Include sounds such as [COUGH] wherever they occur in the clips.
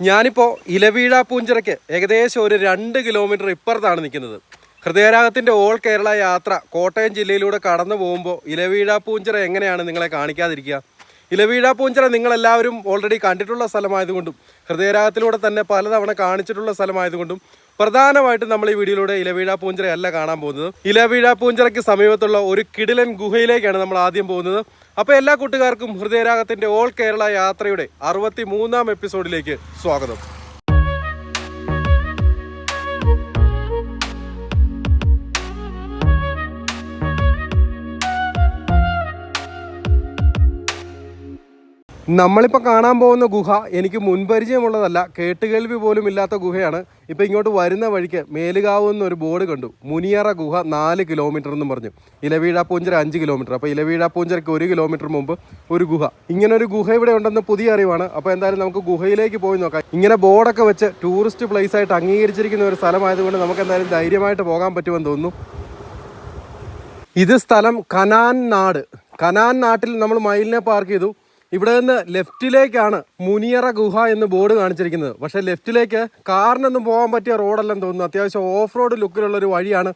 ഞാനിപ്പോൾ ഇലവീഴ പൂഞ്ചിറയ്ക്ക് ഏകദേശം ഒരു രണ്ട് കിലോമീറ്റർ ഇപ്പുറത്താണ് നിൽക്കുന്നത്. ഹൃദയരാഗത്തിന്റെ ഓൾ കേരള യാത്ര കോട്ടയം ജില്ലയിലൂടെ കടന്നു പോകുമ്പോൾ ഇലവീഴ പൂഞ്ചിറ എങ്ങനെയാണ് നിങ്ങളെ കാണിക്കാതിരിക്കുക? ഇലവീഴ പൂഞ്ചിറ നിങ്ങളെല്ലാവരും ഓൾറെഡി കണ്ടിട്ടുള്ള സ്ഥലമായതുകൊണ്ടും ഹൃദയരാഗത്തിലൂടെ തന്നെ പലതവണ കാണിച്ചിട്ടുള്ള സ്ഥലമായതുകൊണ്ടും പ്രധാനമായിട്ടും നമ്മൾ ഈ വീഡിയോയിലൂടെ ഇലവീഴ പൂഞ്ചിറയല്ല കാണാൻ പോകുന്നത്. ഇലവീഴ പൂഞ്ചിറയ്ക്ക് സമീപത്തുള്ള ഒരു കിടിലൻ ഗുഹയിലേക്കാണ് നമ്മൾ ആദ്യം പോകുന്നത്. അപ്പോൾ എല്ലാ കൂട്ടുകാർക്കും ഹൃദയരാഗത്തിന്റെ ഓൾ കേരള യാത്രയുടെ അറുപത്തി മൂന്നാം എപ്പിസോഡിലേക്ക് സ്വാഗതം. നമ്മളിപ്പോൾ കാണാൻ പോകുന്ന ഗുഹ എനിക്ക് മുൻപരിചയമുള്ളതല്ല കേട്ടുകേൾവി പോലും ഇല്ലാത്ത ഗുഹയാണ്. ഇപ്പോൾ ഇങ്ങോട്ട് വരുന്ന വഴിക്ക് മേലുകാവ് എന്നൊരു ബോർഡ് കണ്ടു. മുനിയറ ഗുഹ നാല് കിലോമീറ്റർ എന്നും പറഞ്ഞു. ഇലവീഴ പൂഞ്ചര അഞ്ച് കിലോമീറ്റർ അപ്പോൾ ഇലവീഴ പൂഞ്ചരയ്ക്ക് ഒരു കിലോമീറ്റർ മുമ്പ് ഒരു ഗുഹ. ഇങ്ങനെ ഒരു ഗുഹ ഇവിടെ ഉണ്ടെന്ന് പുതിയ അറിവാണ്. അപ്പോൾ എന്തായാലും നമുക്ക് ഗുഹയിലേക്ക് പോയി നോക്കാം. ഇങ്ങനെ ബോർഡൊക്കെ വെച്ച് ടൂറിസ്റ്റ് പ്ലേസ് ആയിട്ട് അംഗീകരിച്ചിരിക്കുന്ന ഒരു സ്ഥലമായതുകൊണ്ട് നമുക്ക് എന്തായാലും ധൈര്യമായിട്ട് പോകാൻ പറ്റുമെന്ന് തോന്നുന്നു. ഇത് സ്ഥലം കനാൻ നാട്. കനാൻ നാട്ടിൽ നമ്മൾ മയിലിനെ പാർക്ക് ചെയ്തു. ഇവിടെ നിന്ന് ലെഫ്റ്റിലേക്കാണ് മുനിയറ ഗുഹ എന്ന് ബോർഡ് കാണിച്ചിരിക്കുന്നത്. പക്ഷേ ലെഫ്റ്റിലേക്ക് കാറിനൊന്നും പോകാൻ പറ്റിയ റോഡല്ലെന്ന് തോന്നുന്നു. അത്യാവശ്യം ഓഫ് റോഡ് ലുക്കിലുള്ള ഒരു വഴിയാണ്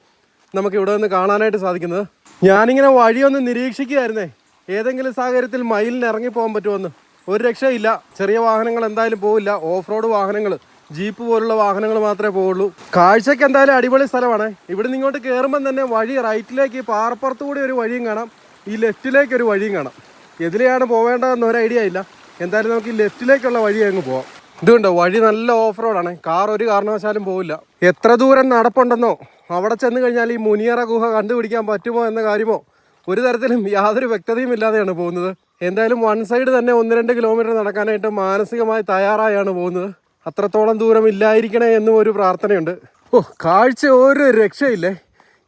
നമുക്ക് ഇവിടെ നിന്ന് കാണാനായിട്ട് സാധിക്കുന്നത്. ഞാനിങ്ങനെ വഴിയൊന്ന് നിരീക്ഷിക്കുകയായിരുന്നേ. ഏതെങ്കിലും സാഹചര്യത്തിൽ മയിലിന് ഇറങ്ങി പോകാൻ പറ്റുമെന്ന്. ഒരു രക്ഷയില്ല. ചെറിയ വാഹനങ്ങൾ എന്തായാലും പോവില്ല. ഓഫ് റോഡ് വാഹനങ്ങൾ ജീപ്പ് പോലുള്ള വാഹനങ്ങൾ മാത്രമേ പോവുള്ളൂ. കാഴ്ചയ്ക്ക് എന്തായാലും അടിപൊളി സ്ഥലമാണ്. ഇവിടെ നിന്ന് ഇങ്ങോട്ട് കയറുമ്പം തന്നെ വഴി റൈറ്റിലേക്ക് പാറപ്പുറത്തുകൂടി പാറപ്പുറത്ത് കൂടി ഒരു വഴിയും കാണാം. ഈ ലെഫ്റ്റിലേക്ക് ഒരു വഴിയും കാണാം. എതിലെയാണ് പോവേണ്ടതെന്ന് ഒരു ഐഡിയ ഇല്ല. എന്തായാലും നമുക്ക് ഈ ലെഫ്റ്റിലേക്കുള്ള വഴി അങ്ങ് പോവാം. ഇതുണ്ടോ? വഴി നല്ല ഓഫ് റോഡാണ് കാർ ഒരു കാരണവശാലും പോവില്ല. എത്ര ദൂരം നടപ്പുണ്ടെന്നോ? അവിടെ ചെന്ന് കഴിഞ്ഞാൽ ഈ മുനിയറ ഗുഹ കണ്ടുപിടിക്കാൻ പറ്റുമോ എന്ന കാര്യമോ? ഒരു തരത്തിലും യാതൊരു വ്യക്തതയും ഇല്ലാതെയാണ് പോകുന്നത്. എന്തായാലും വൺ സൈഡ് തന്നെ ഒന്ന് രണ്ട് കിലോമീറ്റർ നടക്കാനായിട്ട് മാനസികമായി തയ്യാറായാണ് പോകുന്നത്. അത്രത്തോളം ദൂരം ഇല്ലായിരിക്കണേ എന്നും ഒരു പ്രാർത്ഥനയുണ്ട്. ഓ കാഴ്ച ഒരു രക്ഷയില്ലേ?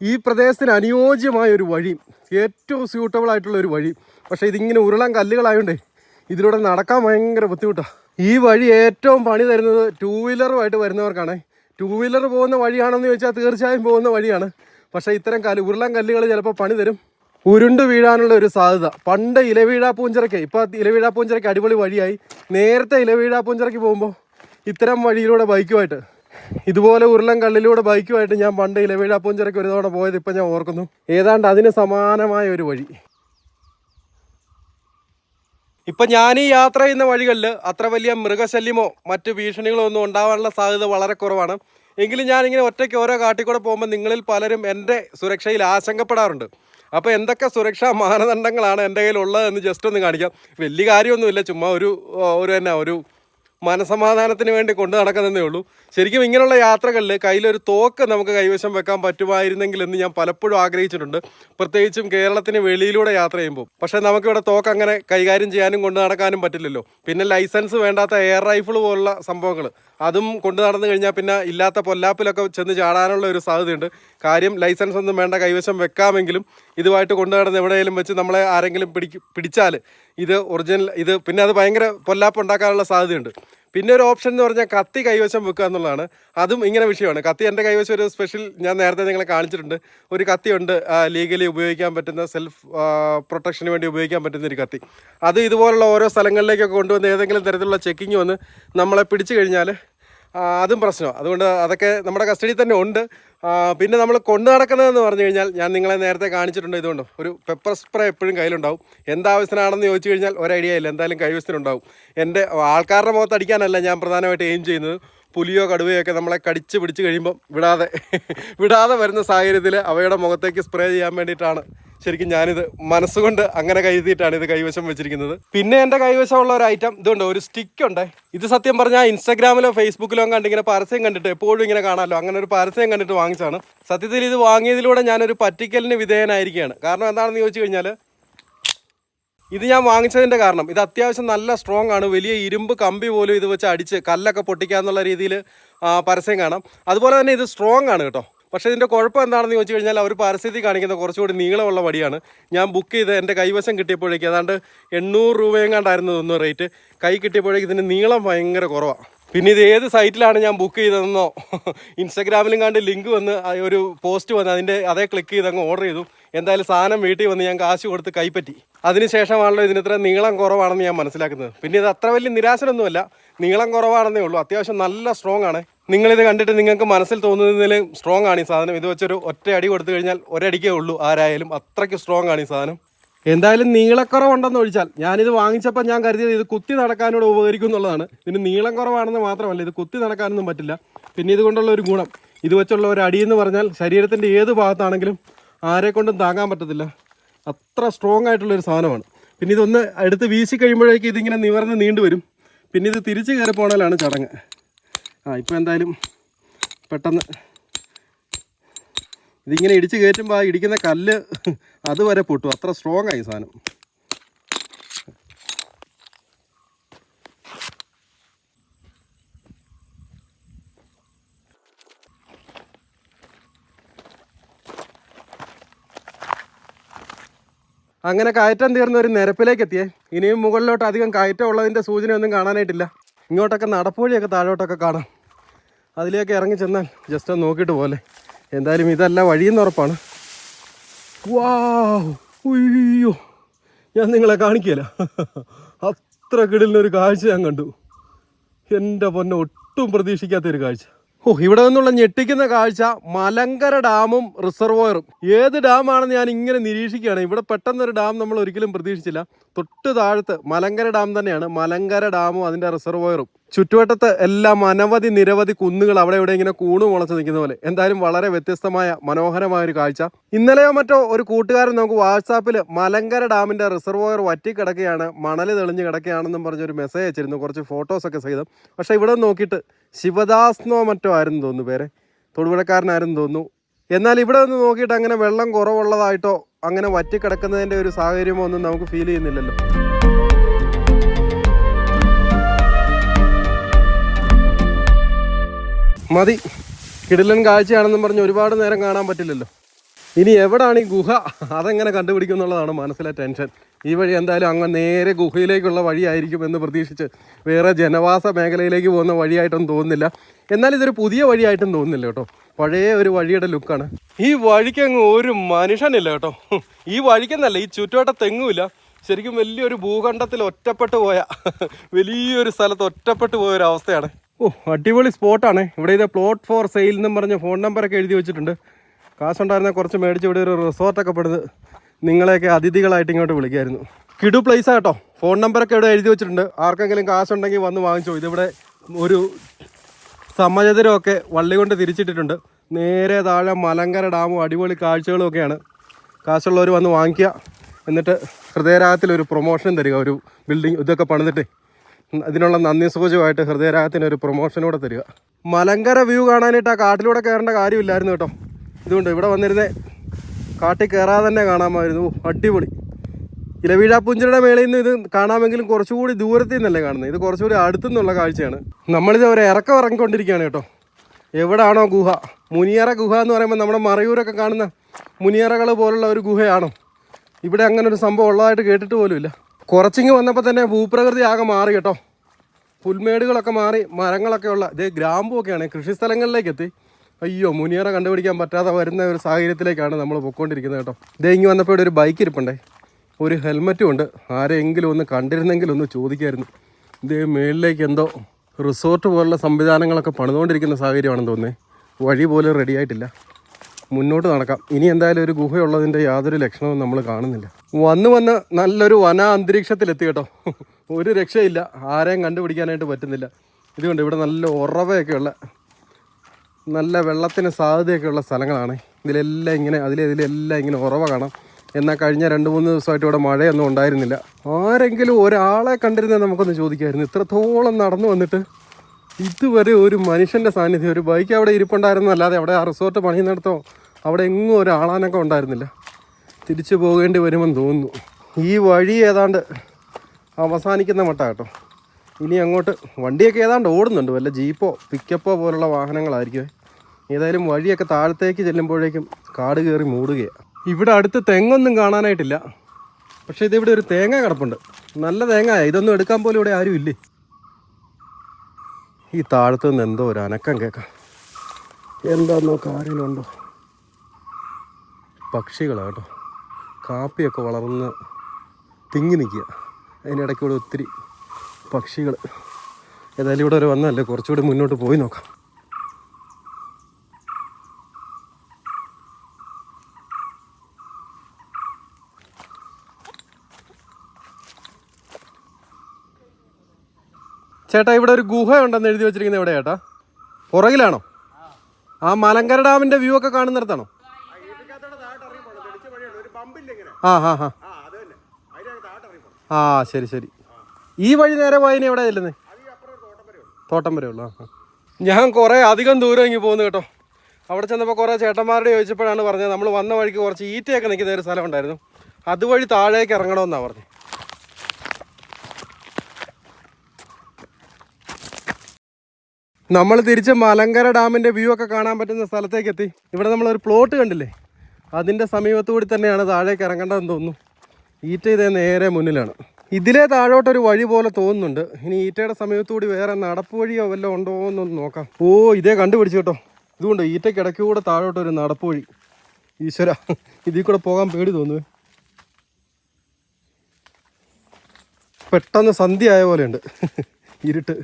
ഈ പ്രദേശത്തിന് അനുയോജ്യമായ ഒരു വഴി ഏറ്റവും സ്യൂട്ടബിൾ ആയിട്ടുള്ള ഒരു വഴി. പക്ഷേ ഇതിങ്ങനെ ഉരുളാൻ കല്ലുകളായോണ്ടേ ഇതിലൂടെ നടക്കാൻ ഭയങ്കര ബുദ്ധിമുട്ടാണ് ഈ വഴി ഏറ്റവും പണി തരുന്നത് ടൂ വീലറുമായിട്ട് വരുന്നവർക്കാണ്. ടൂ വീലർ പോകുന്ന വഴിയാണെന്ന് ചോദിച്ചാൽ തീർച്ചയായും പോകുന്ന വഴിയാണ്. പക്ഷേ ഇത്തരം കല്ല് ഉരുളൻ കല്ലുകൾ ചിലപ്പോൾ പണി തരും. ഉരുണ്ട് വീഴാനുള്ള ഒരു സാധ്യത. പണ്ട് ഇലവീഴ ഇലവീഴ പൂഞ്ചിറയ്ക്ക് അടിപൊളി വഴിയായി. നേരത്തെ ഇലവീഴ പോകുമ്പോൾ ഇത്തരം വഴിയിലൂടെ ബൈക്കുമായിട്ട് ഇതുപോലെ ഉരുളൻ കല്ലിലൂടെ ബൈക്കുമായിട്ട് ഞാൻ പണ്ട് ഇലവീഴ ഒരു തവണ പോയത് ഇപ്പം ഞാൻ ഓർക്കുന്നു. ഏതാണ്ട് അതിന് സമാനമായ ഒരു വഴി. ഇപ്പം ഞാൻ ഈ യാത്ര ചെയ്യുന്ന വഴികളിൽ അത്ര വലിയ മൃഗശല്യമോ മറ്റ് ഭീഷണികളോ ഒന്നും ഉണ്ടാവാനുള്ള സാധ്യത വളരെ കുറവാണ്. എങ്കിലും ഞാനിങ്ങനെ ഒറ്റയ്ക്ക് ഓരോ കാട്ടിക്കൂടെ പോകുമ്പോൾ നിങ്ങളിൽ പലരും എന്റെ സുരക്ഷയിൽ ആശങ്കപ്പെടാറുണ്ട്. അപ്പോൾ എന്തൊക്കെ സുരക്ഷാ മാനദണ്ഡങ്ങളാണ് എന്റെ കയ്യിൽ ഉള്ളതെന്ന് ജസ്റ്റ് ഒന്ന് കാണിക്കാം. വലിയ കാര്യമൊന്നുമില്ല. ചുമ്മാ ഒരു ഒരു തന്നെ ഒരു മനസമാധാനത്തിന് വേണ്ടി കൊണ്ടു നടക്കുന്നതേ ഉള്ളൂ. ശരിക്കും ഇങ്ങനെയുള്ള യാത്രകളിൽ കയ്യിലൊരു തോക്ക് നമുക്ക് കൈവശം വെക്കാൻ പറ്റുമായിരുന്നെങ്കിൽ എന്ന് ഞാൻ പലപ്പോഴും ആഗ്രഹിച്ചിട്ടുണ്ട്. പ്രത്യേകിച്ചും കേരളത്തിന് വെളിയിലൂടെ യാത്ര ചെയ്യുമ്പോൾ. പക്ഷേ നമുക്കിവിടെ തോക്ക് അങ്ങനെ കൈകാര്യം ചെയ്യാനും കൊണ്ടു നടക്കാനും പറ്റില്ലല്ലോ. പിന്നെ ലൈസൻസ് വേണ്ടാത്ത എയർ റൈഫിൾ പോലുള്ള സംഭവങ്ങൾ അതും കൊണ്ടു നടന്നു കഴിഞ്ഞാൽ പിന്നെ ഇല്ലാത്ത പൊല്ലാപ്പിലൊക്കെ ചെന്ന് ചാടാനുള്ള ഒരു സാധ്യതയുണ്ട്. കാര്യം ലൈസൻസ് ഒന്നും വേണ്ട കൈവശം വെക്കാമെങ്കിലും ഇതുമായിട്ട് കൊണ്ടു നടന്ന് എവിടെയെങ്കിലും വെച്ച് നമ്മളെ ആരെങ്കിലും പിടിക്ക് പിടിച്ചാൽ ഇത് ഒറിജിനൽ ഇത് പിന്നെ അത് ഭയങ്കര പൊല്ലാപ്പ് ഉണ്ടാക്കാനുള്ള സാധ്യതയുണ്ട്. പിന്നെ ഒരു ഓപ്ഷൻ എന്ന് പറഞ്ഞാൽ കത്തി കൈവശം വെക്കുക എന്നുള്ളതാണ്. അതും ഇങ്ങനെ വിഷയമാണ്. കത്തി എന്റെ കൈവശം ഒരു സ്പെഷ്യൽ ഞാൻ നേരത്തെ നിങ്ങളെ കാണിച്ചിട്ടുണ്ട്. ഒരു കത്തിയുണ്ട് ലീഗലി ഉപയോഗിക്കാൻ പറ്റുന്ന സെൽഫ് പ്രൊട്ടക്ഷന് വേണ്ടി ഉപയോഗിക്കാൻ പറ്റുന്ന ഒരു കത്തി. അത് ഇതുപോലുള്ള ഓരോ സ്ഥലങ്ങളിലേക്കൊക്കെ കൊണ്ടുവന്ന് ഏതെങ്കിലും തരത്തിലുള്ള ചെക്കിങ് വന്ന് നമ്മളെ പിടിച്ചു കഴിഞ്ഞാൽ അതും പ്രശ്നമാണ് അതുകൊണ്ട് അതൊക്കെ നമ്മുടെ കസ്റ്റഡിയിൽ തന്നെ ഉണ്ട്. പിന്നെ നമ്മൾ കൊണ്ടു നടക്കുന്നതെന്ന് പറഞ്ഞു കഴിഞ്ഞാൽ ഞാൻ നിങ്ങളെ നേരത്തെ കാണിച്ചിട്ടുണ്ട് ഇതുകൊണ്ട്. ഒരു പെപ്പർ സ്പ്രേ എപ്പോഴും കയ്യിലുണ്ടാവും. എന്താവശ്യത്തിനാണെന്ന് ചോദിച്ചു കഴിഞ്ഞാൽ ഒരു ഐഡിയ ഇല്ല. എന്തായാലും കൈവശത്തിനുണ്ടാവും എന്റെ ആൾക്കാരുടെ മുഖത്ത് അടിക്കാനല്ല ഞാൻ പ്രധാനമായിട്ട് എയിം ചെയ്യുന്നത്. പുലിയോ കടുവയോ ഒക്കെ നമ്മളെ കടിച്ച് പിടിച്ച് കഴിയുമ്പം വിടാതെ വിടാതെ വരുന്ന സാഹചര്യത്തിൽ അവയുടെ മുഖത്തേക്ക് സ്പ്രേ ചെയ്യാൻ വേണ്ടിയിട്ടാണ്. ശരിക്കും ഞാനിത് മനസ്സുകൊണ്ട് അങ്ങനെ കരുതിയിട്ടാണ് ഇത് കൈവശം വെച്ചിരിക്കുന്നത്. പിന്നെ എന്റെ കൈവശമുള്ള ഒരു ഐറ്റം ഇതുണ്ട് ഒരു സ്റ്റിക്ക് ഉണ്ട്. ഇത് സത്യം പറഞ്ഞാൽ ഇൻസ്റ്റാഗ്രാമിലോ ഫേസ്ബുക്കിലോ കണ്ട് ഇങ്ങനെ പരസ്യം കണ്ടിട്ട് എപ്പോഴും ഇങ്ങനെ കാണാമല്ലോ. അങ്ങനെ ഒരു പരസ്യം കണ്ടിട്ട് വാങ്ങിച്ചാണ് സത്യത്തിൽ ഇത് വാങ്ങിയതിലൂടെ ഞാനൊരു പറ്റിക്കലിന് വിധേയനായിരിക്കുകയാണ്. കാരണം എന്താണെന്ന് ചോദിച്ചു കഴിഞ്ഞാൽ ഇത് ഞാൻ വാങ്ങിച്ചതിന്റെ കാരണം ഇത് അത്യാവശ്യം നല്ല സ്ട്രോങ് ആണ്. വലിയ ഇരുമ്പ് കമ്പി പോലും ഇത് വെച്ച് അടിച്ച് കല്ലൊക്കെ പൊട്ടിക്കുക എന്നുള്ള രീതിയിൽ പരസ്യം കാണാം. അതുപോലെ തന്നെ ഇത് സ്ട്രോങ് ആണ് കേട്ടോ. പക്ഷേ ഇതിന്റെ കുഴപ്പം എന്താണെന്ന് ചോദിച്ചു കഴിഞ്ഞാൽ അവർ പരസ്യത്തിൽ കാണിക്കുന്ന കുറച്ചുകൂടി നീളമുള്ള വടിയാണ്. ഞാൻ ബുക്ക് ചെയ്ത് എന്റെ കൈവശം കിട്ടിയപ്പോഴേക്ക് ഏതാണ്ട് എണ്ണൂറ് രൂപയെങ്ങാണ്ടായിരുന്നു ഒന്ന് റേറ്റ് കൈ കിട്ടിയപ്പോഴേക്ക് ഇതിന്റെ നീളം ഭയങ്കര കുറവാണ് പിന്നെ ഇത് ഏത് സൈറ്റിലാണ് ഞാൻ ബുക്ക് ചെയ്തതെന്നോ? [LAUGHS] ഇൻസ്റ്റാഗ്രാമിലും കണ്ട് ലിങ്ക് വന്ന് ഒരു പോസ്റ്റ് വന്ന് അതിന്റെ അതേ ക്ലിക്ക് ചെയ്ത് അങ്ങ് ഓർഡർ ചെയ്തു. എന്തായാലും സാധനം വീട്ടിൽ വന്ന് ഞാൻ കാശ് കൊടുത്ത് കൈപ്പറ്റി. അതിനുശേഷമാണല്ലോ ഇതിന് ഇത്ര നീളം കുറവാണെന്ന് ഞാൻ മനസ്സിലാക്കുന്നത്. പിന്നെ ഇത് അത്ര വലിയ നിരാശനൊന്നുമല്ല. നീളം കുറവാണെന്നേ ഉള്ളൂ. അത്യാവശ്യം നല്ല സ്ട്രോങ് ആണ്. നിങ്ങളിത് കണ്ടിട്ട് നിങ്ങൾക്ക് മനസ്സിൽ തോന്നുന്നതിൽ സ്ട്രോങ് ആണ് ഈ സാധനം. ഇത് വെച്ചൊരു ഒറ്റ അടി കൊടുത്തു കഴിഞ്ഞാൽ ഒരടിക്കേ ഉള്ളൂ ആരായാലും. അത്രയ്ക്ക് സ്ട്രോങ് ആണ് ഈ സാധനം. എന്തായാലും നീളക്കുറവുണ്ടെന്ന് ഒഴിച്ചാൽ ഞാനിത് വാങ്ങിച്ചപ്പോൾ ഞാൻ കരുതിയത് ഇത് കുത്തി നടക്കാനോട് ഉപകരിക്കും എന്നുള്ളതാണ്. ഇതിന് നീളം കുറവാണെന്ന് മാത്രമല്ല ഇത് കുത്തി നടക്കാനൊന്നും പറ്റില്ല. പിന്നെ ഇതുകൊണ്ടുള്ള ഒരു ഗുണം ഇത് വെച്ചുള്ള ഒരു അടി എന്ന് പറഞ്ഞാൽ ശരീരത്തിന്റെ ഏത് ഭാഗത്താണെങ്കിലും ആരെ കൊണ്ടും താങ്ങാൻ പറ്റത്തില്ല. അത്ര സ്ട്രോങ് ആയിട്ടുള്ളൊരു സാധനമാണ്. പിന്നെ ഇതൊന്ന് എടുത്ത് വീശി കഴിയുമ്പോഴേക്കും ഇതിങ്ങനെ നിവർന്ന് നീണ്ടു വരും പിന്നെ ഇത് തിരിച്ച് കയറി പോണലാണ് ചടങ്ങ്. ആ ഇപ്പോൾ എന്തായാലും പെട്ടെന്ന് ഇതിങ്ങനെ ഇടിച്ച് കയറ്റുമ്പോൾ ആ ഇടിക്കുന്ന കല്ല് അതുവരെ പൊട്ടും. അത്ര സ്ട്രോങ് ആയി സാധനം. അങ്ങനെ കയറ്റം തീർന്ന ഒരു നിരപ്പിലേക്ക് എത്തിയേ ഇനിയും മുകളിലോട്ട് അധികം കയറ്റം ഉള്ളതിന്റെ സൂചനയൊന്നും കാണാനായിട്ടില്ല. ഇങ്ങോട്ടൊക്കെ നടപ്പുവഴിയൊക്കെ താഴോട്ടൊക്കെ കാണാം. അതിലേക്ക് ഇറങ്ങി ചെന്നാൽ ജസ്റ്റ് ഒന്ന് നോക്കിയിട്ട് പോലെ എന്തായാലും ഇതല്ല വഴിയെന്ന് ഉറപ്പാണ്. വാ ഉയ്യോ! ഞാൻ നിങ്ങളെ കാണിക്കല. അത്ര കിടലിനൊരു കാഴ്ച ഞാൻ കണ്ടു. എന്റെ പൊന്നെ ഒട്ടും പ്രതീക്ഷിക്കാത്തൊരു കാഴ്ച. ഓ ഇവിടെ നിന്നുള്ള ഞെട്ടിക്കുന്ന കാഴ്ച മലങ്കര ഡാമും റിസർവോയറും. ഏത് ഡാമാണെന്ന് ഞാൻ ഇങ്ങനെ നിരീക്ഷിക്കുകയാണ്. ഇവിടെ പെട്ടെന്നൊരു ഡാം നമ്മൾ ഒരിക്കലും പ്രതീക്ഷിച്ചില്ല. തൊട്ട് താഴത്ത് മലങ്കര ഡാം തന്നെയാണ്. മലങ്കര ഡാമും അതിന്റെ റിസർവോയറും. ചുറ്റുവട്ടത്ത് എല്ലാം അനവധി നിരവധി കുന്നുകൾ അവിടെ ഇവിടെ ഇങ്ങനെ കൂണു മുളച്ച് നിൽക്കുന്ന പോലെ. എന്തായാലും വളരെ വ്യത്യസ്തമായ മനോഹരമായ ഒരു കാഴ്ച. ഇന്നലെയോ മറ്റോ ഒരു കൂട്ടുകാരൻ നമുക്ക് വാട്സാപ്പിൽ മലങ്കര ഡാമിന്റെ റിസർവോയർ വറ്റിക്കിടക്കുകയാണ് മണൽ തെളിഞ്ഞ് കിടക്കുകയാണെന്നും പറഞ്ഞൊരു മെസ്സേജ് അയച്ചിരുന്നു കുറച്ച് ഫോട്ടോസൊക്കെ സഹിതം പക്ഷേ ഇവിടെ നോക്കിയിട്ട് ശിവദാസ്നോ മറ്റോ ആയിരുന്നു തോന്നുന്നു പേരെ. തൊടുപുഴക്കാരനായിരുന്നു തോന്നുന്നു. എന്നാൽ ഇവിടെ നിന്ന് നോക്കിയിട്ട് അങ്ങനെ വെള്ളം കുറവുള്ളതായിട്ടോ അങ്ങനെ വറ്റിക്കിടക്കുന്നതിന്റെ ഒരു സാഹചര്യമോ ഒന്നും നമുക്ക് ഫീൽ ചെയ്യുന്നില്ലല്ലോ. മതി. കിടിലൻ കാഴ്ചയാണെന്നും പറഞ്ഞ് ഒരുപാട് നേരം കാണാൻ പറ്റില്ലല്ലോ. ഇനി എവിടാണ് ഈ ഗുഹ? അതെങ്ങനെ കണ്ടുപിടിക്കും എന്നുള്ളതാണ് മനസ്സിലെ ടെൻഷൻ. ഈ വഴി എന്തായാലും അങ്ങ് നേരെ ഗുഹയിലേക്കുള്ള വഴിയായിരിക്കും എന്ന് പ്രതീക്ഷിച്ച് വേറെ ജനവാസ മേഖലയിലേക്ക് പോകുന്ന വഴിയായിട്ടൊന്നും തോന്നുന്നില്ല. എന്നാൽ ഇതൊരു പുതിയ വഴിയായിട്ടും തോന്നുന്നില്ല കേട്ടോ. പഴയ ഒരു വഴിയുടെ ലുക്കാണ്. ഈ വഴിക്ക് അങ്ങ് ഒരു മനുഷ്യനില്ല കേട്ടോ. ഈ വഴിക്കെന്നല്ല ഈ ചുറ്റുവട്ട തെങ്ങുമില്ല ശരിക്കും വലിയൊരു ഭൂഖണ്ഡത്തിൽ ഒറ്റപ്പെട്ടു പോയ വലിയൊരു സ്ഥലത്ത് ഒറ്റപ്പെട്ടു പോയ ഒരു അവസ്ഥയാണ്. ഓ അടിപൊളി സ്പോട്ടാണ്. ഇവിടെ ഇത് പ്ലോട്ട് ഫോർ സെയിൽ എന്നും പറഞ്ഞ ഫോൺ നമ്പറൊക്കെ എഴുതി വെച്ചിട്ടുണ്ട്. കാശുണ്ടായിരുന്ന കുറച്ച് മേടിച്ച് ഇവിടെ ഒരു റിസോർട്ടൊക്കെ പെടുന്നത് നിങ്ങളെയൊക്കെ അതിഥികളായിട്ട് ഇങ്ങോട്ട് വിളിക്കായിരുന്നു. കിടു പ്ലേസ് ആട്ടോ ഫോൺ നമ്പറൊക്കെ ഇവിടെ എഴുതി വെച്ചിട്ടുണ്ട്. ആർക്കെങ്കിലും കാശുണ്ടെങ്കിൽ വന്ന് വാങ്ങിച്ചോ. ഇതിവിടെ ഒരു സമചതുരമൊക്കെ വള്ളി കൊണ്ട് തിരിച്ചിട്ടിട്ടുണ്ട്. നേരെ താഴെ മലങ്കര ഡാമും അടിപൊളി കാഴ്ചകളും ഒക്കെയാണ്. കാശുള്ളവർ വന്ന് വാങ്ങിക്കുക. എന്നിട്ട് ഹൃദയരാഗത്തിൽ ഒരു പ്രൊമോഷൻ തരിക. ഒരു ബിൽഡിംഗ് ഇതൊക്കെ പണിതിട്ട്. ഇതിനുള്ള നന്ദി സൂചകമായിട്ട് ഹൃദയരാഗത്തിന് ഒരു പ്രൊമോഷനൂടെ തരിക. മലങ്കര വ്യൂ കാണാനായിട്ട് ആ കാട്ടിലൂടെ കയറേണ്ട കാര്യമില്ലായിരുന്നു കേട്ടോ. ഇതുകൊണ്ട് ഇവിടെ വന്നിരുന്നേ കാട്ടിൽ കയറാതെ തന്നെ കാണാമായിരുന്നു. അടിപൊളി. അടിപൊളി ഇലവീഴാപ്പുഞ്ചിയുടെ മേളിൽ നിന്ന് ഇത് കാണാമെങ്കിലും കുറച്ചുകൂടി ദൂരത്തിൽ നിന്നല്ലേ കാണുന്നത്. ഇത് കുറച്ചുകൂടി അടുത്തു നിന്നുള്ള കാഴ്ചയാണ്. നമ്മളിത് ഒരു ഇറക്കം ഇറങ്ങിക്കൊണ്ടിരിക്കുകയാണ് കേട്ടോ. എവിടാണോ ഗുഹ? മുനിയറ ഗുഹ എന്ന് പറയുമ്പോൾ നമ്മുടെ മറയൂരൊക്കെ കാണുന്ന മുനിയറകൾ പോലുള്ള ഒരു ഗുഹയാണോ? ഇവിടെ അങ്ങനെ ഒരു സംഭവം ഉള്ളതായിട്ട് കേട്ടിട്ട് പോലുമില്ല. കുറച്ചിങ്ങ് വന്നപ്പോൾ തന്നെ ഭൂപ്രകൃതി ആകെ മാറി കേട്ടോ. പുൽമേടുകളൊക്കെ മാറി മരങ്ങളൊക്കെ ഉള്ള ഇതേ ഗ്രാമ്പുമൊക്കെയാണ് കൃഷിസ്ഥലങ്ങളിലേക്ക് എത്തി. അയ്യോ മുനിയറ കണ്ടുപിടിക്കാൻ പറ്റാതെ വരുന്ന ഒരു സാഹചര്യത്തിലേക്കാണ് നമ്മൾ പൊയ്ക്കൊണ്ടിരിക്കുന്നത് കേട്ടോ. ഇതേ ഇങ്ങ് വന്നപ്പോൾ ഇവിടെ ഒരു ബൈക്ക് ഇരിപ്പുണ്ടേ. ഒരു ഹെൽമറ്റും ഉണ്ട്. ആരെങ്കിലും ഒന്ന് കണ്ടിരുന്നെങ്കിൽ ഒന്ന് ചോദിക്കായിരുന്നു. ഇതേ മേളിലേക്ക് എന്തോ റിസോർട്ട് പോലുള്ള സംവിധാനങ്ങളൊക്കെ പണിതുകൊണ്ടിരിക്കുന്ന സാഹചര്യമാണെന്ന് തോന്നുന്നത് വഴി പോലും റെഡിയായിട്ടില്ല മുന്നോട്ട് നടക്കാം. ഇനി എന്തായാലും ഒരു ഗുഹയുള്ളതിന്റെ യാതൊരു ലക്ഷണവും നമ്മൾ കാണുന്നില്ല. വന്ന് വന്ന് നല്ലൊരു വന അന്തരീക്ഷത്തിലെത്തി കേട്ടോ. ഒരു രക്ഷയില്ല. ആരെയും കണ്ടുപിടിക്കാനായിട്ട് പറ്റുന്നില്ല. ഇതുകൊണ്ട് ഇവിടെ നല്ല ഉറവയൊക്കെയുള്ള നല്ല വെള്ളത്തിന് സാധ്യതയൊക്കെയുള്ള സ്ഥലങ്ങളാണ്. ഇതിലെല്ലാം ഇങ്ങനെ അതിലെതിലെല്ലാം ഇങ്ങനെ ഉറവ കാണാം. എന്നാൽ കഴിഞ്ഞ രണ്ട് മൂന്ന് ദിവസമായിട്ട് ഇവിടെ മഴയൊന്നും ഉണ്ടായിരുന്നില്ല. ആരെങ്കിലും ഒരാളെ കണ്ടിരുന്നാൽ നമുക്കൊന്ന് ചോദിക്കായിരുന്നു. ഇത്രത്തോളം നടന്നു വന്നിട്ട് ഇതുവരെ ഒരു മനുഷ്യന്റെ സാന്നിധ്യം ഒരു ബൈക്ക് അവിടെ ഇരിപ്പുണ്ടായിരുന്നല്ലാതെ അവിടെ ആ റിസോർട്ട് പണിയുന്നിടത്തോ അവിടെ എങ്ങും ഒരാളാനൊക്കെ ഉണ്ടായിരുന്നില്ല. തിരിച്ചു പോകേണ്ടി വരുമെന്ന് തോന്നുന്നു. ഈ വഴി ഏതാണ്ട് അവസാനിക്കുന്ന മട്ട കേട്ടോ. ഇനി അങ്ങോട്ട് വണ്ടിയൊക്കെ ഏതാണ്ട് ഓടുന്നുണ്ട്. വല്ല ജീപ്പോ പിക്കപ്പോ പോലുള്ള വാഹനങ്ങളായിരിക്കും ഏതായാലും വഴിയൊക്കെ താഴത്തേക്ക് ചെല്ലുമ്പോഴേക്കും കാട് കയറി മൂടുകയാണ് ഇവിടെ അടുത്ത് തെങ്ങൊന്നും കാണാനായിട്ടില്ല. പക്ഷേ ഇതിവിടെ ഒരു തേങ്ങ കിടപ്പുണ്ട്. നല്ല തേങ്ങ. ഇതൊന്നും എടുക്കാൻ പോലും ഇവിടെ ആരും ഇല്ലേ? ഈ താഴത്തു നിന്ന് എന്തോ ഒരു അനക്കം കേൾക്കാം എന്താന്നോ കാര്യമുണ്ടോ പക്ഷികളാണ് കേട്ടോ. കാപ്പിയൊക്കെ വളർന്ന് തിങ്ങി നിൽക്കുക. അതിനിടയ്ക്ക് ഇവിടെ ഒത്തിരി പക്ഷികൾ. ഏതായാലും ഇവിടെ ഒരു വന്നല്ലേ കുറച്ചുകൂടി മുന്നോട്ട് പോയി നോക്കാം. ചേട്ടാ ഇവിടെ ഒരു ഗുഹ ഉണ്ടെന്ന് എഴുതി വെച്ചിരിക്കുന്നത് എവിടെ ചേട്ടാ? പുറകിലാണോ? ആ മലങ്കര ഡാമിന്റെ വ്യൂ ഒക്കെ കാണുന്നിടത്താണോ? ആ ആ ആ. ആ ശരി ശരി. ഈ വഴി നേരെ പോയതിന് എവിടെ ചെല്ലുന്നത് തോട്ടം വരെ ഉള്ളു. ആ. ഞാൻ കുറേ അധികം ദൂരം ഇങ്ങനെ പോകുന്നു കേട്ടോ. അവിടെ ചെന്നപ്പോൾ കുറേ ചേട്ടന്മാരുടെ ചോദിച്ചപ്പോഴാണ് പറഞ്ഞത് നമ്മൾ വന്ന വഴിക്ക് കുറച്ച് ഈറ്റയൊക്കെ നിൽക്കുന്ന ഒരു സ്ഥലം ഉണ്ടായിരുന്നു. അതുവഴി താഴേക്ക് ഇറങ്ങണമെന്നാണ് പറഞ്ഞത്. നമ്മൾ തിരിച്ച് മലങ്കര ഡാമിന്റെ വ്യൂ ഒക്കെ കാണാൻ പറ്റുന്ന സ്ഥലത്തേക്ക് എത്തി. ഇവിടെ നമ്മളൊരു പ്ലോട്ട് കണ്ടില്ലേ? അതിന്റെ സമീപത്തുകൂടി തന്നെയാണ് താഴേക്ക് ഇറങ്ങേണ്ടതെന്ന് തോന്നുന്നു. ഈറ്റ ഇതേ നേരെ മുന്നിലാണ്. ഇതിലേ താഴോട്ടൊരു വഴി പോലെ തോന്നുന്നുണ്ട്. ഇനി ഈറ്റയുടെ സമീപത്തുകൂടി വേറെ നടപ്പ് വഴിയോ വല്ലതും ഉണ്ടോ എന്നൊന്ന് നോക്കാം. ഓ ഇതേ കണ്ടുപിടിച്ചു കേട്ടോ. ഇതുകൊണ്ട് ഈറ്റയ്ക്ക് ഇടയ്ക്ക് കൂടെ താഴോട്ടൊരു നടപ്പ് വഴി. ഈശ്വര ഇതിൽ കൂടെ പോകാൻ പേടി തോന്നുവേ പെട്ടെന്ന് സന്ധ്യ ആയ പോലെയുണ്ട്. ഇരുട്ട്.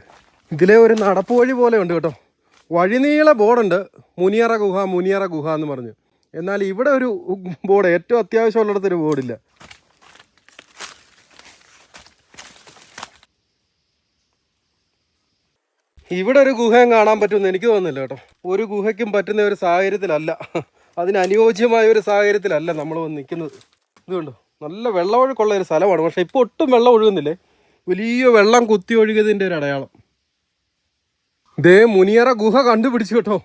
ഇതിലെ ഒരു നടപ്പ് വഴി പോലെ ഉണ്ട് കേട്ടോ. വഴിനീള ബോർഡുണ്ട്. മുനിയറ ഗുഹ മുനിയറ ഗുഹ എന്ന് പറഞ്ഞു. എന്നാൽ ഇവിടെ ഒരു ബോർഡ് ഏറ്റവും അത്യാവശ്യമുള്ളിടത്ത് ഒരു ബോർഡില്ല. ഇവിടെ ഒരു ഗുഹയും കാണാൻ പറ്റുമെന്ന് എനിക്ക് തോന്നുന്നില്ല കേട്ടോ. ഒരു ഗുഹയ്ക്കും പറ്റുന്ന ഒരു സാഹചര്യത്തിലല്ല. അതിനനുയോജ്യമായ ഒരു സാഹചര്യത്തിലല്ല നമ്മൾ വന്ന് നിൽക്കുന്നത്. ഇതുകൊണ്ടോ നല്ല വെള്ളമൊഴുക്കുള്ള ഒരു സ്ഥലമാണ്. പക്ഷേ ഇപ്പോൾ ഒട്ടും വെള്ളം ഒഴുകുന്നില്ലേ? വലിയ വെള്ളം കുത്തി ഒഴുകിയതിന്റെ ഒരു അടയാളം. ദേ മുനിയറ ഗുഹ കണ്ടുപിടിച്ചു കേട്ടോ.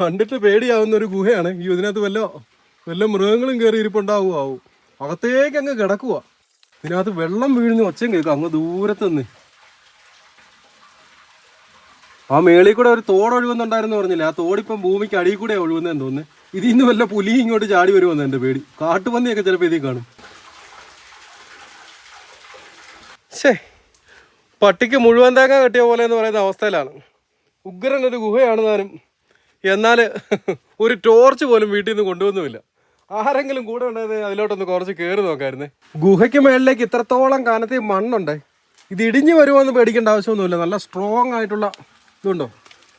കണ്ടിട്ട് പേടിയാവുന്ന ഒരു ഗുഹയാണ്. ഈ ഇതിനകത്ത് വല്ല വല്ല മൃഗങ്ങളും കയറി ഇരിപ്പുണ്ടാവുക ആവും അകത്തേക്ക് അങ്ങ് കിടക്കുക ഇതിനകത്ത് വെള്ളം വീഴുന്ന. ഒച്ചയും കേൾക്കാം. അങ്ങ് ദൂരത്തുനിന്ന് ആ മേളിൽ കൂടെ ഒരു തോട് പറഞ്ഞില്ലേ? ആ തോടിപ്പം ഭൂമിക്ക് അടിയിൽ കൂടെ ഒഴുകുന്നതെന്ന് തോന്നുന്നു. ഇതിൽ നിന്ന് വല്ല പുലി ഇങ്ങോട്ട് ചാടി വരുമെന്ന് എന്റെ പേടി. കാട്ടുപന്നിയൊക്കെ ചിലപ്പോൾ ഇതിൽ കാണും. ശേ പട്ടിക്ക് മുഴുവൻ തേങ്ങ കെട്ടിയ പോലെ എന്ന് പറയുന്ന അവസ്ഥയിലാണ്. ഉഗ്രൻ ഒരു ഗുഹയാണ് താനും. എന്നാൽ ഒരു ടോർച്ച് പോലും വീട്ടിൽ നിന്ന് കൊണ്ടുവന്നുമില്ല. ആരെങ്കിലും കൂടെ ഉണ്ടായത് അതിലോട്ടൊന്ന് കുറച്ച് കയറി നോക്കായിരുന്നേ. ഗുഹയ്ക്ക് മേളിലേക്ക് ഇത്രത്തോളം കാനത്തിൽ മണ്ണുണ്ടേ. ഇത് ഇടിഞ്ഞു വരുമോ എന്ന് പേടിക്കേണ്ട ആവശ്യമൊന്നുമില്ല. നല്ല സ്ട്രോങ് ആയിട്ടുള്ള ഇതുണ്ടോ?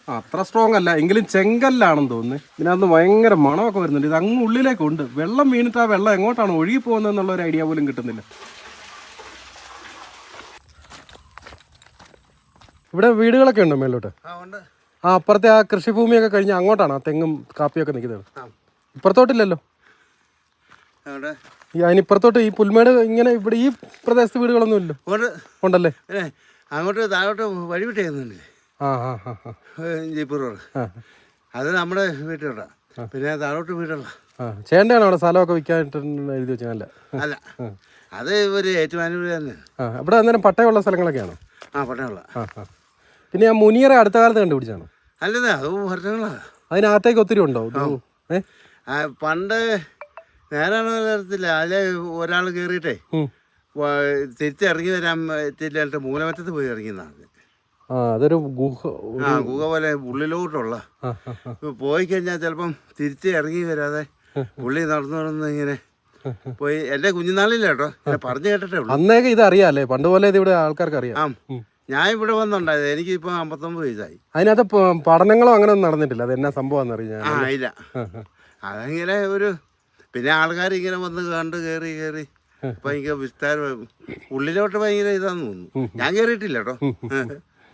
ആ അത്ര സ്ട്രോങ് അല്ല. എങ്കിലും ചെങ്കല്ലാണെന്ന് തോന്നുന്നു. ഇതിനകത്ത് ഭയങ്കര മണമൊക്കെ വരുന്നുണ്ട്. ഇത് അങ്ങ് ഉള്ളിലേക്കുണ്ട്. വെള്ളം വീണിട്ട് ആ വെള്ളം എങ്ങോട്ടാണ് ഒഴുകി പോകുന്നത് എന്നുള്ള ഒരു ഐഡിയ പോലും കിട്ടുന്നില്ല. ഇവിടെ വീടുകളൊക്കെ ഉണ്ടോ മേലോട്ട്? ആ ഉണ്ട്. ആ അപ്പുറത്തെ ആ കൃഷിഭൂമിയൊക്കെ കഴിഞ്ഞ് അങ്ങോട്ടാണ്. ആ തെങ്ങും കാപ്പിയൊക്കെ നിൽക്കുന്നത്. ഇപ്പുറത്തോട്ടില്ലല്ലോ. അതിനിപ്പുറത്തോട്ട് ഈ പുൽമേട് ഇങ്ങനെ ഇവിടെ ഈ പ്രദേശത്ത് വീടുകളൊന്നും ഇല്ലല്ലോ ഉണ്ടല്ലേ? അങ്ങോട്ട് താഴോട്ട് വഴി വിട്ടേക്കുന്നുണ്ട് ആ ആ ആ ആ. Jeep road. അത് നമ്മുടെ വീട്ടിലുള്ള പിന്നെ താഴോട്ട് വീടുള്ള ചേണ്ടാണ് ചേട്ടനാണ് അവിടെ സ്ഥലമൊക്കെ വിൽക്കാനായിട്ട് എഴുതി വെച്ചാൽ അല്ല. അത് ഒരു ഏറ്റുമാനൂർ തന്നെ. ഇവിടെ അന്നേരം പട്ടയമുള്ള സ്ഥലങ്ങളൊക്കെയാണോ? ആ ആ പിന്നെ ആ മുനിയറെ അടുത്ത കാലത്ത് കണ്ടുപിടിച്ചാണോ അല്ലെന്നേ അത് വർഷങ്ങളാണ് അതിനകത്തേക്ക് ഒത്തിരി ഉണ്ടോ? പണ്ട് നേരാണോ തരത്തില്ല അതിലെ ഒരാൾ കയറിയിട്ടേ. തിരിച്ചിറങ്ങി വരാൻ തിരിച്ചിട്ട് മൂലമറ്റത്ത് പോയി ഇറങ്ങിയതാണ് അതൊരു ഗുഹ ആ ഗുഹ പോലെ ഉള്ളിലോട്ടുള്ള. പോയി കഴിഞ്ഞാൽ ചിലപ്പം തിരിച്ച് ഇറങ്ങി വരാതെ പുള്ളി നടന്നു നടന്ന് ഇങ്ങനെ പോയി. എന്റെ കുഞ്ഞുനാളില്ല കേട്ടോ. പറഞ്ഞു കേട്ടിട്ടേ ഉള്ളൂ. അന്നേക്ക് ഇത് അറിയാല്ലേ പണ്ട് പോലെ ഇത് ഇവിടെ ആൾക്കാർക്ക് അറിയാം. ഞാൻ ഇവിടെ വന്നുണ്ടായത് എനിക്ക് ഇപ്പൊ അമ്പത്തൊമ്പത് വയസ്സായി. അതിനകത്ത് പ- പഠനങ്ങളോ അങ്ങനെ ഒന്നും നടന്നിട്ടില്ല. അത് എന്നാ സംഭവം അറിയാം ആ ഇല്ല. അതങ്ങനെ ഒരു പിന്നെ ആൾക്കാർ ഇങ്ങനെ വന്ന് കണ്ട് കേറി കയറി ഭയങ്കര വിസ്താരം ഉള്ളിലോട്ട് ഭയങ്കര ഇതാന്ന് തോന്നുന്നു. ഞാൻ കേറിയിട്ടില്ല കേട്ടോ.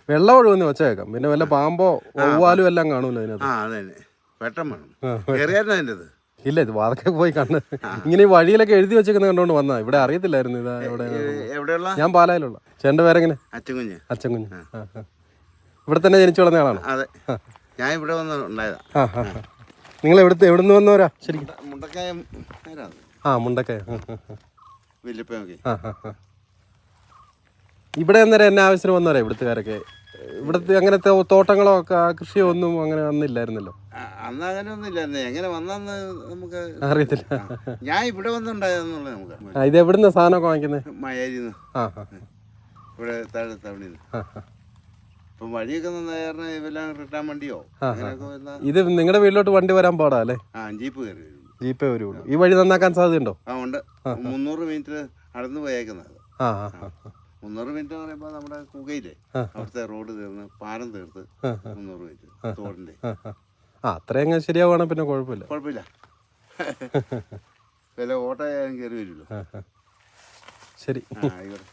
വെള്ളം ഒഴുകുന്ന വെച്ചേക്കാം. പിന്നെ വല്ല പാമ്പോ വവ്വാലും എല്ലാം കാണുമല്ലോ അതിനകത്ത്. ആ അതന്നെ. വെട്ടം വേണം. കേറിയായിരുന്നു കയറിയായിരുന്നു അതിന്റെ അത് ഇല്ല ഇത് വാതൊക്കെ പോയി കണ്ട് ഇങ്ങനെ ഈ വഴിയിലൊക്കെ എഴുതി വെച്ചേക്കുന്ന കണ്ടോണ്ട് വന്നാ ഇവിടെ അറിയത്തില്ലായിരുന്നു ഇതാ ഇവിടെ എവിടെയുള്ള? ഞാൻ പാലായിലുള്ള. ചേട്ടന്റെ പേരെങ്ങനെ? അച്ഛൻകുഞ്ഞ് അച്ഛൻ കുഞ്ഞ് ആ, ആ. ഇവിടെ തന്നെ ജനിച്ചു വളർന്ന ആളാണ്? അതെ. ഞാൻ ഇവിടെ വന്ന് ഉണ്ടായതാ. നിങ്ങൾ എവിടുത്തെ എവിടുന്ന് വന്നവരാ? ശരിക്കും. മുണ്ടക്കായ ആ മുണ്ടക്കയ. ആ, ആ. ഇവിടെ അന്നേരം എന്നെ ആവശ്യത്തിന് വന്നവരാ ഇവിടുത്തുകാരൊക്കെ? ഇവിടുത്തെ അങ്ങനത്തെ തോട്ടങ്ങളോ കൃഷിയോ ഒന്നും അങ്ങനെ വന്നില്ലായിരുന്നല്ലോ ആ, അന്ന് അങ്ങനെ ഒന്നും ഇല്ലായിരുന്നു എങ്ങനെ വന്നെന്ന് നമുക്ക് അറിയത്തില്ല. ഞാൻ ഇവിടെ വന്നുണ്ടായതെന്നുള്ളത് നമുക്ക്. ഇത് എവിടുന്ന സാധനമൊക്കെ വാങ്ങിക്കുന്നത്? മയാരിന്ന് ഇവിടെ താഴെ തവണ. ഇപ്പം വഴിയൊക്കെ നന്നായിരുന്ന ഇവെല്ലാം റിട്ടാൻ വണ്ടിയോ? ഇത് നിങ്ങളുടെ വീട്ടിലോട്ട് വണ്ടി വരാൻ പാടാ അല്ലേ? ആ ജീപ്പ് കയറി ജീപ്പേ വരുള്ളൂ. ഈ വഴി നന്നാക്കാൻ സാധ്യതയുണ്ടോ? ആ ഉണ്ട്. മുന്നൂറ് മീറ്റർ അടന്ന് പോയേക്കുന്നത്. ആ, ആ. മുന്നൂറ് മിനിറ്റ് എന്ന് പറയുമ്പോൾ നമ്മുടെ കുകയിലെ അവിടുത്തെ റോഡ് തീർന്ന് പാലം തീർത്ത് മുന്നൂറ് മിനിറ്റ് തോടിന്റെ. ആ, അത്രയും ശരിയാവണം ശരിയാവുകയാണെങ്കിൽ പിന്നെ കുഴപ്പമില്ല. കുഴപ്പമില്ല. [LAUGHS] വില ഓട്ടോയാലും കയറി വരുമല്ലോ. ശരി. ആയിക്കോട്ടെ.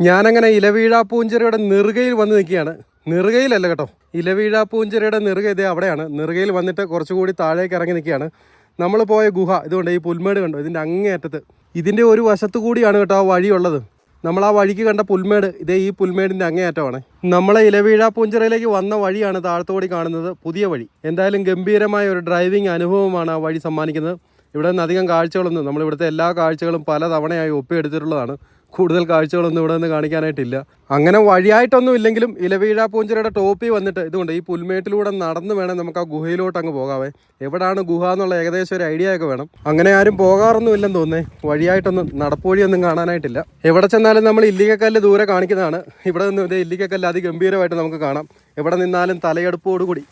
ഞാനങ്ങനെ ഇലവീഴാ പൂഞ്ചിറയുടെ നെറുകയിൽ വന്ന് നിൽക്കുകയാണ്. നെറുകയിലല്ല കേട്ടോ. ഇലവീഴ പൂഞ്ചിരയുടെ നെറുക ഇതേ അവിടെയാണ്. നെറുകയിൽ വന്നിട്ട് കുറച്ചുകൂടി താഴേക്ക് ഇറങ്ങി നിൽക്കുകയാണ്. നമ്മൾ പോയ ഗുഹ ഇതുകൊണ്ട് ഈ പുൽമേട് കണ്ടോ? ഇതിന്റെ അങ്ങേയറ്റത്ത്. ഇതിന്റെ ഒരു വശത്ത് കൂടിയാണ് കേട്ടോ ആ വഴിയുള്ളത്. നമ്മൾ ആ വഴിക്ക് കണ്ട പുൽമേട് ഇതേ ഈ പുൽമേടിന്റെ അങ്ങേയറ്റമാണ്. നമ്മളെ ഇലവീഴ പൂഞ്ചിറയിലേക്ക് വന്ന വഴിയാണ് താഴത്തോടി കാണുന്നത് പുതിയ വഴി. എന്തായാലും ഗംഭീരമായ ഒരു ഡ്രൈവിംഗ് അനുഭവമാണ് ആ വഴി സമ്മാനിക്കുന്നത്. ഇവിടെ നിന്ന് അധികം കാഴ്ചകളൊന്നും നമ്മളിവിടുത്തെ എല്ലാ കാഴ്ചകളും പല തവണയായി ഒപ്പിയെടുത്തിട്ടുള്ളതാണ്. കൂടുതൽ കാഴ്ചകളൊന്നും ഇവിടെ നിന്ന് കാണിക്കാനായിട്ടില്ല. അങ്ങനെ വഴിയായിട്ടൊന്നും ഇല്ലെങ്കിലും ഇലവീഴ പൂഞ്ചിരയുടെ ടോപ്പിൽ വന്നിട്ട് ഇതുകൊണ്ട് ഈ പുൽമേട്ടിലൂടെ നടന്ന് വേണം നമുക്ക് ആ ഗുഹയിലോട്ട് അങ്ങ് പോകാവേ. എവിടാണ് ഗുഹ എന്നുള്ള ഏകദേശം ഒരു ഐഡിയ ഒക്കെ വേണം. അങ്ങനെ ആരും പോകാറൊന്നും ഇല്ലെന്ന് തോന്നേ വഴിയായിട്ടൊന്നും നടപ്പുവഴിയൊന്നും കാണാനായിട്ടില്ല. എവിടെ ചെന്നാലും നമ്മൾ ഇല്ലിക്കക്കല്ല് ദൂരെ കാണിക്കുന്നതാണ്. ഇവിടെ നിന്ന് ഇതേ ഇല്ലിക്കക്കല്ല് അതിഗംഭീരമായിട്ട് നമുക്ക് കാണാം. എവിടെ നിന്നാലും തലയെടുപ്പോടുകൂടി.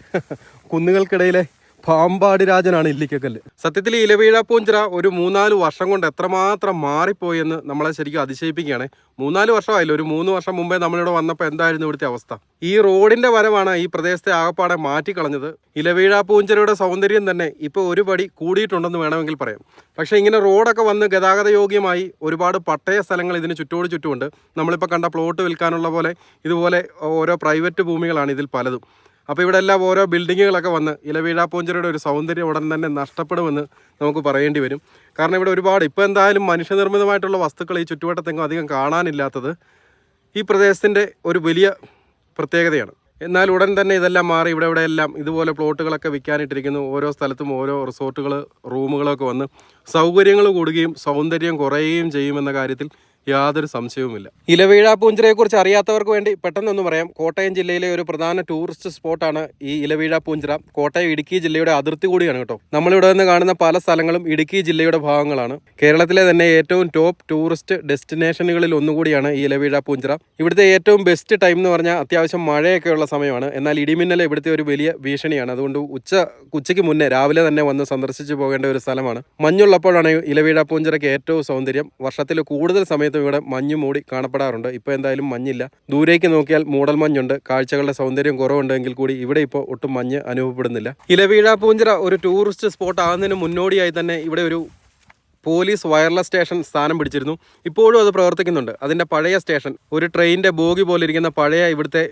കുന്നുകൾക്കിടയിലെ പാമ്പാടി രാജനാണ് ഇല്ലിക്കക്കല്ല്. സത്യത്തിൽ ഇലവീഴ പൂഞ്ചിറ ഒരു മൂന്നാൽ വർഷം കൊണ്ട് എത്രമാത്രം മാറിപ്പോയി എന്ന് നമ്മളെ ശരിക്കും അതിശയിപ്പിക്കുകയാണ്. മൂന്നാൽ വർഷമായില്ല? ഒരു മൂന്ന് വർഷം മുമ്പേ നമ്മളിവിടെ വന്നപ്പോൾ എന്തായിരുന്നു ഇവിടുത്തെ അവസ്ഥ? ഈ റോഡിന്റെ വരവാണ് ഈ പ്രദേശത്തെ ആകപ്പാടെ മാറ്റിക്കളഞ്ഞത്. ഇലവീഴ പൂഞ്ചിറയുടെ സൗന്ദര്യം തന്നെ ഇപ്പോൾ ഒരുപടി കൂടിയിട്ടുണ്ടെന്ന് വേണമെങ്കിൽ പറയാം. പക്ഷേ ഇങ്ങനെ റോഡൊക്കെ വന്ന് ഗതാഗത യോഗ്യമായി ഒരുപാട് പട്ടയ സ്ഥലങ്ങൾ ഇതിന് ചുറ്റോട് ചുറ്റുമുണ്ട്. നമ്മളിപ്പോൾ കണ്ട പ്ലോട്ട് വിൽക്കാനുള്ള പോലെ ഇതുപോലെ ഓരോ പ്രൈവറ്റ് ഭൂമികളാണ് ഇതിൽ പലതും. അപ്പോൾ ഇവിടെ എല്ലാം ഓരോ ബിൽഡിങ്ങുകളൊക്കെ വന്ന് ഇലവീഴ പൂഞ്ചിറയുടെ ഒരു സൗന്ദര്യം ഉടൻ തന്നെ നഷ്ടപ്പെടുമെന്ന് നമുക്ക് പറയേണ്ടി വരും. കാരണം ഇവിടെ ഒരുപാട് ഇപ്പോൾ എന്തായാലും മനുഷ്യനിർമ്മിതമായിട്ടുള്ള വസ്തുക്കൾ ഈ ചുറ്റുവട്ടത്തെങ്ങും അധികം കാണാനില്ലാത്തത് ഈ പ്രദേശത്തിന്റെ ഒരു വലിയ പ്രത്യേകതയാണ്. എന്നാൽ ഉടൻ തന്നെ ഇതെല്ലാം മാറി ഇവിടെ ഇവിടെ എല്ലാം ഇതുപോലെ പ്ലോട്ടുകളൊക്കെ വിൽക്കാനിട്ടിരിക്കുന്നു. ഓരോ സ്ഥലത്തും ഓരോ റിസോർട്ടുകൾ റൂമുകളൊക്കെ വന്ന് സൗകര്യങ്ങൾ കൂടുകയും സൗന്ദര്യം കുറയുകയും ചെയ്യുമെന്ന കാര്യത്തിൽ യാതൊരു സംശയവുമില്ല. ഇലവീഴ പൂഞ്ചിറയെ കുറിച്ച് അറിയാത്തവർക്ക് വേണ്ടി പെട്ടെന്നൊന്ന് പറയാം. കോട്ടയം ജില്ലയിലെ ഒരു പ്രധാന ടൂറിസ്റ്റ് സ്പോട്ടാണ് ഈ ഇലവീഴ പൂഞ്ചിറ. കോട്ടയം ഇടുക്കി ജില്ലയുടെ അതിർത്തി കൂടിയാണ് കേട്ടോ. നമ്മളിവിടെ നിന്ന് കാണുന്ന പല സ്ഥലങ്ങളും ഇടുക്കി ജില്ലയുടെ ഭാഗങ്ങളാണ്. കേരളത്തിലെ തന്നെ ഏറ്റവും ടോപ്പ് ടൂറിസ്റ്റ് ഡെസ്റ്റിനേഷനുകളിൽ ഒന്നുകൂടിയാണ് ഈ ഇലവീഴ പൂഞ്ചിറ. ഇവിടുത്തെ ഏറ്റവും ബെസ്റ്റ് ടൈം എന്ന് പറഞ്ഞാൽ അത്യാവശ്യം മഴയൊക്കെ ഉള്ള സമയമാണ്. എന്നാൽ ഇടിമിന്നൽ ഇവിടുത്തെ ഒരു വലിയ ഭീഷണിയാണ്. അതുകൊണ്ട് ഉച്ച ഉച്ചയ്ക്ക് മുന്നേ രാവിലെ തന്നെ വന്ന് സന്ദർശിച്ചു പോകേണ്ട ഒരു സ്ഥലമാണ്. മഞ്ഞുള്ളപ്പോഴാണ് ഇലവീഴ പൂഞ്ചിറയ്ക്ക് ഏറ്റവും സൗന്ദര്യം. വർഷത്തിൽ കൂടുതൽ സമയത്തും ഇവിടെ മഞ്ഞ് മൂടി കാണപ്പെടാറുണ്ട്. ഇപ്പോൾ എന്തായാലും മഞ്ഞില്ല. ദൂരേക്ക് നോക്കിയാൽ മൂടൽ മഞ്ഞുണ്ട്. കാഴ്ചകളുടെ സൗന്ദര്യം കുറവുണ്ടെങ്കിൽ കൂടി ഇവിടെ ഇപ്പോൾ ഒട്ടും മഞ്ഞ് അനുഭവപ്പെടുന്നില്ല. ഇലവീഴ പൂഞ്ചിറ ഒരു ടൂറിസ്റ്റ് സ്പോട്ട് ആകുന്നതിന് മുന്നോടിയായി തന്നെ ഇവിടെ ഒരു പോലീസ് വയർലെസ് സ്റ്റേഷൻ സ്ഥാനം പിടിച്ചിരുന്നു. ഇപ്പോഴും അത് പ്രവർത്തിക്കുന്നുണ്ട്. അതിന്റെ പഴയ സ്റ്റേഷൻ ഒരു ട്രെയിനിന്റെ ബോഗി പോലെ ഇരിക്കുന്ന പഴയ ഇവിടുത്തെ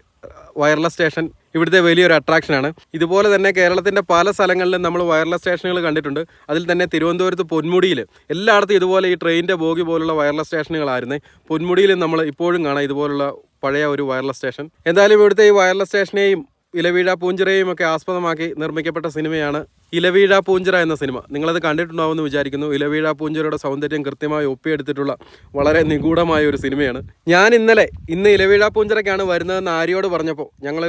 വയർലെസ് സ്റ്റേഷൻ ഇവിടുത്തെ വലിയൊരു അട്രാക്ഷനാണ് ഇതുപോലെ തന്നെ കേരളത്തിന്റെ പല സ്ഥലങ്ങളിലും നമ്മൾ വയർലെസ് സ്റ്റേഷനുകൾ കണ്ടിട്ടുണ്ട്. അതിൽ തന്നെ തിരുവനന്തപുരത്ത് പൊന്മുടിയിൽ എല്ലായിടത്തും ഇതുപോലെ ഈ ട്രെയിനിന്റെ ബോഗി പോലുള്ള വയർലെസ് സ്റ്റേഷനുകളായിരുന്നു. പൊന്മുടിയിൽ നമ്മൾ ഇപ്പോഴും കാണാം ഇതുപോലുള്ള പഴയ ഒരു വയർലെസ് സ്റ്റേഷൻ എന്തായാലും ഇവിടുത്തെ ഈ വയർലെസ് സ്റ്റേഷനെയും ഇലവീഴ പൂഞ്ചിറയും ഒക്കെ ആസ്പദമാക്കി നിർമ്മിക്കപ്പെട്ട സിനിമയാണ് ഇലവീഴ പൂഞ്ചിറ എന്ന സിനിമ. നിങ്ങളത് കണ്ടിട്ടുണ്ടാവുമെന്ന് വിചാരിക്കുന്നു. ഇലവീഴ പൂഞ്ചിറയുടെ സൗന്ദര്യം കൃത്യമായി ഒപ്പിയെടുത്തിട്ടുള്ള വളരെ നിഗൂഢമായ ഒരു സിനിമയാണ്. ഞാൻ ഇന്നലെ ഇന്ന് ഇലവീഴ പൂഞ്ചിറയ്ക്കാണ് വരുന്നതെന്ന് ആര്യോട് പറഞ്ഞപ്പോൾ ഞങ്ങൾ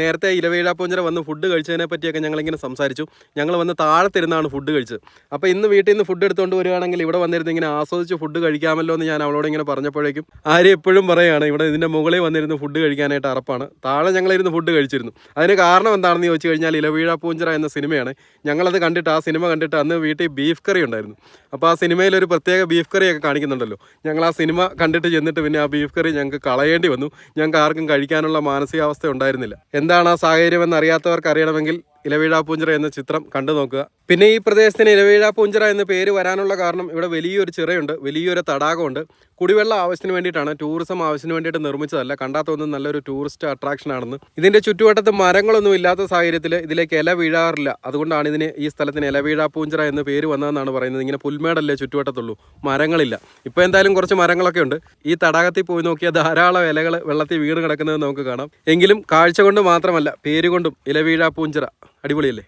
നേരത്തെ ഇലവീഴ പൂഞ്ചിറ വന്ന് ഫുഡ് കഴിച്ചതിനെ പറ്റിയൊക്കെ ഞങ്ങളിങ്ങനെ സംസാരിച്ചു. ഞങ്ങൾ വന്ന് താഴത്തിരുന്നാണ് ഫുഡ് കഴിച്ചത്. അപ്പോൾ ഇന്ന് വീട്ടിൽ നിന്ന് ഫുഡ് എടുത്തുകൊണ്ട് വരികയാണെങ്കിൽ ഇവിടെ വന്നിരുന്ന് ഇങ്ങനെ ആസ്വദിച്ച് ഫുഡ് കഴിക്കാമല്ലോ എന്ന് ഞാൻ അവളോട് ഇങ്ങനെ പറഞ്ഞപ്പോഴേക്കും ആര്യ എപ്പോഴും പറയുകയാണ് ഇവിടെ ഇതിന്റെ മുകളിൽ വന്നിരുന്ന് ഫുഡ് കഴിക്കാനായിട്ട് അറപ്പാണ്. താഴെ ഞങ്ങളിരുന്ന് ഫുഡ് കഴിച്ചിരുന്നു. അതിന് കാരണം എന്താണെന്ന് ചോദിച്ചു കഴിഞ്ഞാൽ ഇലവീഴ പൂഞ്ചിറ എന്ന സിനിമയാണ്. ഞങ്ങളത് കണ്ടിട്ട് ആ സിനിമ കണ്ടിട്ട് അന്ന് വീട്ടിൽ ബീഫ് കറി ഉണ്ടായിരുന്നു. അപ്പോൾ ആ സിനിമയിൽ ഒരു പ്രത്യേക ബീഫ് കറിയൊക്കെ കാണിക്കുന്നുണ്ടല്ലോ. ഞങ്ങൾ ആ സിനിമ കണ്ടിട്ട് ചെന്നിട്ട് പിന്നെ ആ ബീഫ് കറി ഞങ്ങൾക്ക് കളയേണ്ടി വന്നു. ഞങ്ങൾക്ക് ആർക്കും കഴിക്കാനുള്ള മാനസികാവസ്ഥ ഉണ്ടായിരുന്നില്ല. എന്താണ് ആ സാഹചര്യം എന്ന് അറിയാത്തവർക്ക് അറിയണമെങ്കിൽ ഇലവീഴ പൂഞ്ചിറ എന്ന ചിത്രം കണ്ടു നോക്കുക. പിന്നെ ഈ പ്രദേശത്തിന് ഇലവീഴ പൂഞ്ചിറ എന്ന പേര് വരാനുള്ള കാരണം ഇവിടെ വലിയൊരു ചിറയുണ്ട് വലിയൊരു തടാകമുണ്ട്. കുടിവെള്ള ആവശ്യത്തിന് വേണ്ടിയിട്ടാണ് ടൂറിസം ആവശ്യത്തിന് വേണ്ടിയിട്ട് നിർമ്മിച്ചതല്ല. കണ്ടാത്തൊന്നും നല്ലൊരു ടൂറിസ്റ്റ് അട്രാക്ഷൻ ആണെന്ന്. ഇതിന്റെ ചുറ്റുവട്ടത്ത് മരങ്ങളൊന്നും ഇല്ലാത്ത സാഹചര്യത്തിൽ ഇതിലേക്ക് ഇല വീഴാറില്ല. അതുകൊണ്ടാണ് ഇതിന് ഈ സ്ഥലത്തിന് ഇലവീഴ പൂഞ്ചിറ എന്ന് പേര് വന്നതെന്നാണ് പറയുന്നത്. ഇങ്ങനെ പുൽമേടല്ലേ ചുറ്റുവട്ടത്തുള്ളൂ. മരങ്ങളില്ല. ഇപ്പോൾ എന്തായാലും കുറച്ച് മരങ്ങളൊക്കെ ഉണ്ട്. ഈ തടാകത്തിൽ പോയി നോക്കിയാൽ ധാരാളം ഇലകൾ വെള്ളത്തിൽ വീണ് കിടക്കുന്നത് നമുക്ക് കാണാം. എങ്കിലും കാഴ്ച കൊണ്ട് മാത്രമല്ല പേരുകൊണ്ടും ഇലവീഴ പൂഞ്ചിറ. അടിപൊളിയല്ലേ?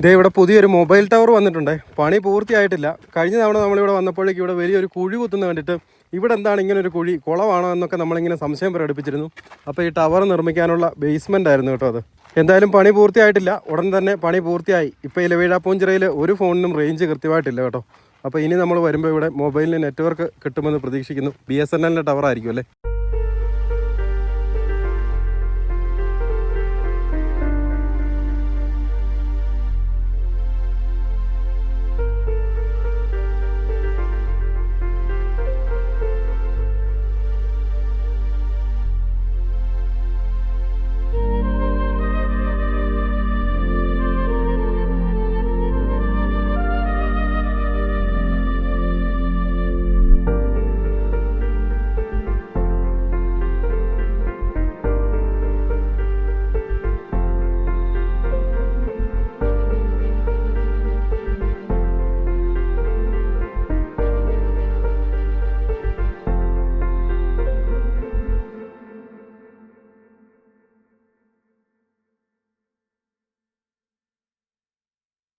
ഇതേ ഇവിടെ പുതിയൊരു മൊബൈൽ ടവർ വന്നിട്ടുണ്ട്. പണി പൂർത്തിയായിട്ടില്ല. കഴിഞ്ഞ തവണ നമ്മളിവിടെ വന്നപ്പോഴേക്കും ഇവിടെ വലിയൊരു കുഴി കുത്തുന്ന കണ്ടിട്ട് ഇവിടെ എന്താണ് ഇങ്ങനെ ഒരു കുഴി കുളമാണോ എന്നൊക്കെ നമ്മളിങ്ങനെ സംശയം പ്രകടിപ്പിച്ചിരുന്നു. അപ്പോൾ ഈ ടവർ നിർമ്മിക്കാനുള്ള ബേസ്മെന്റ് ആയിരുന്നു കേട്ടോ അത്. എന്തായാലും പണി പൂർത്തിയായിട്ടില്ല. ഉടൻ തന്നെ പണി പൂർത്തിയായി. ഇപ്പോൾ ഇലവീഴാപ്പൂഞ്ചിറയിൽ ഒരു ഫോണിനും റേഞ്ച് കൃത്യമായിട്ടില്ല കേട്ടോ. അപ്പോൾ ഇനി നമ്മൾ വരുമ്പോൾ ഇവിടെ മൊബൈലിന് നെറ്റ്വർക്ക് കിട്ടുമെന്ന് പ്രതീക്ഷിക്കുന്നു. ബി എസ് എൻ എല്ലിന്റെ ടവർ ആയിരിക്കും അല്ലേ?